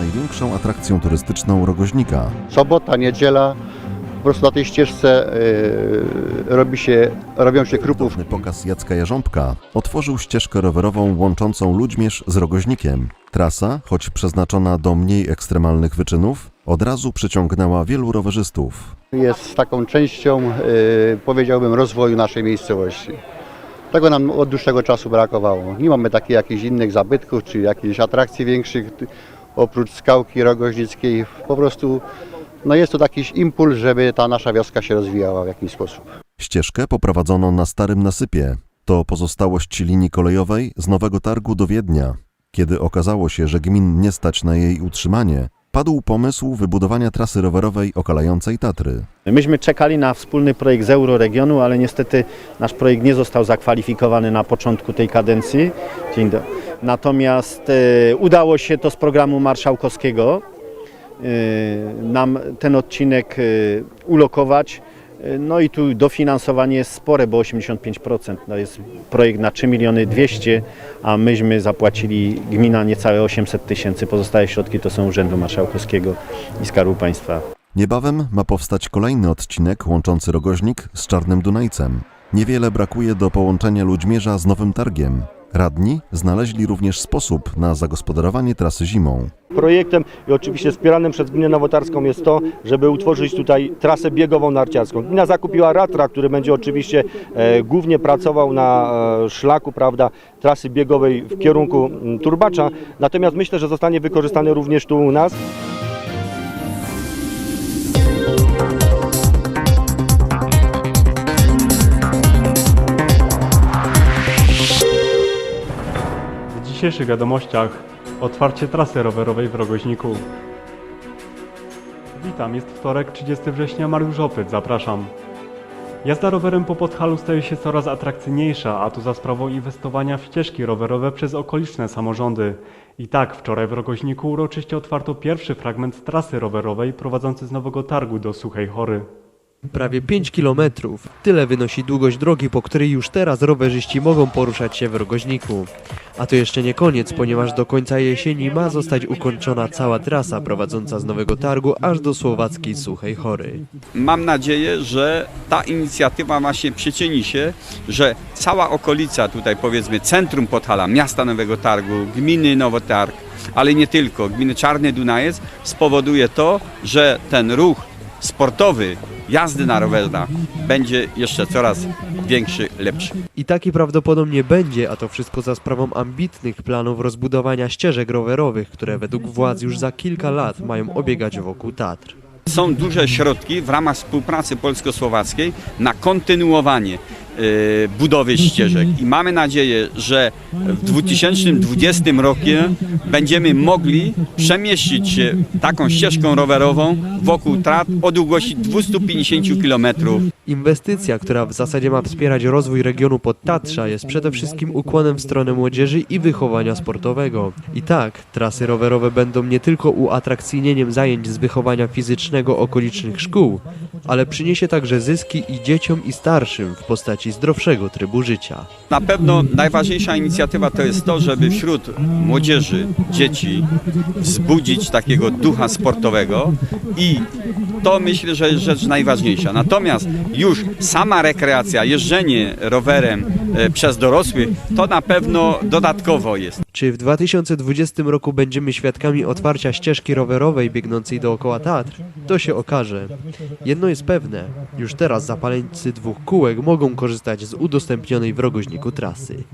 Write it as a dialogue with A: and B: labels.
A: największą atrakcją turystyczną Rogoźnika.
B: sobota, niedziela, po prostu na tej ścieżce y, robi się, robią się krupów.
A: Cudowny pokaz Jacka Jarząbka otworzył ścieżkę rowerową łączącą Ludźmierz z Rogoźnikiem. Trasa, choć przeznaczona do mniej ekstremalnych wyczynów, od razu przyciągnęła wielu rowerzystów.
B: Jest taką częścią, y, powiedziałbym, rozwoju naszej miejscowości. Tego nam od dłuższego czasu brakowało. Nie mamy takich jakichś innych zabytków czy jakichś atrakcji większych oprócz skałki rogoźnickiej. Po prostu no jest to taki impuls, żeby ta nasza wioska się rozwijała w jakiś sposób.
A: Ścieżkę poprowadzono na Starym Nasypie. To pozostałość linii kolejowej z Nowego Targu do Wiednia. Kiedy okazało się, że gmin nie stać na jej utrzymanie, padł pomysł wybudowania trasy rowerowej okalającej Tatry.
C: Myśmy czekali na wspólny projekt z Euroregionu, ale niestety nasz projekt nie został zakwalifikowany na początku tej kadencji. Dzień dobry. Natomiast e, udało się to z programu marszałkowskiego e, nam ten odcinek e, ulokować. No i tu dofinansowanie jest spore, bo 85%. To jest projekt na 3 miliony 200, a myśmy zapłacili gmina niecałe 800 tysięcy. Pozostałe środki to są Urzędu Marszałkowskiego i Skarbu Państwa.
A: Niebawem ma powstać kolejny odcinek łączący Rogoźnik z Czarnym Dunajcem. Niewiele brakuje do połączenia Ludźmierza z Nowym Targiem. Radni znaleźli również sposób na zagospodarowanie trasy zimą.
D: Projektem i oczywiście wspieranym przez Gminę Nowotarską jest to, żeby utworzyć tutaj trasę biegową narciarską. Gmina zakupiła ratra, który będzie oczywiście e, głównie pracował na e, szlaku prawda, trasy biegowej w kierunku mm, Turbacza, natomiast myślę, że zostanie wykorzystany również tu u nas.
E: Dzisiejszych wiadomościach otwarcie trasy rowerowej w Rogoźniku. Witam, jest wtorek, 30 września, Mariusz Opyt, zapraszam. Jazda rowerem po Podhalu staje się coraz atrakcyjniejsza, a to za sprawą inwestowania w ścieżki rowerowe przez okoliczne samorządy. I tak, wczoraj w Rogoźniku uroczyście otwarto pierwszy fragment trasy rowerowej prowadzący z Nowego Targu do Suchej Hory.
F: Prawie 5 kilometrów. Tyle wynosi długość drogi, po której już teraz rowerzyści mogą poruszać się w Rogoźniku. A to jeszcze nie koniec, ponieważ do końca jesieni ma zostać ukończona cała trasa prowadząca z Nowego Targu aż do słowackiej Suchej Hory.
G: Mam nadzieję, że ta inicjatywa właśnie przyczyni się, że cała okolica tutaj powiedzmy centrum Podhala, miasta Nowego Targu, gminy Nowotarg, ale nie tylko, gminy Czarny Dunajec spowoduje to, że ten ruch sportowy jazdy na rowerach będzie jeszcze coraz większy, lepszy.
F: I taki prawdopodobnie będzie, a to wszystko za sprawą ambitnych planów rozbudowania ścieżek rowerowych, które według władz już za kilka lat mają obiegać wokół Tatr.
G: Są duże środki w ramach współpracy polsko-słowackiej na kontynuowanie budowy ścieżek i mamy nadzieję, że w 2020 roku będziemy mogli przemieścić się taką ścieżką rowerową wokół trat o długości 250 km.
F: Inwestycja, która w zasadzie ma wspierać rozwój regionu Podtatrza, jest przede wszystkim ukłonem w stronę młodzieży i wychowania sportowego. I tak, trasy rowerowe będą nie tylko uatrakcyjnieniem zajęć z wychowania fizycznego okolicznych szkół, ale przyniesie także zyski i dzieciom i starszym w postaci zdrowszego trybu życia.
G: Na pewno najważniejsza inicjatywa to jest to, żeby wśród młodzieży, dzieci wzbudzić takiego ducha sportowego i to myślę, że jest rzecz najważniejsza. Natomiast już sama rekreacja, jeżdżenie rowerem e, przez dorosłych, to na pewno dodatkowo jest.
F: Czy w 2020 roku będziemy świadkami otwarcia ścieżki rowerowej biegnącej dookoła Tatr? To się okaże. Jedno jest pewne, już teraz zapaleńcy dwóch kółek mogą korzystać z udostępnionej w rogoźniku trasy.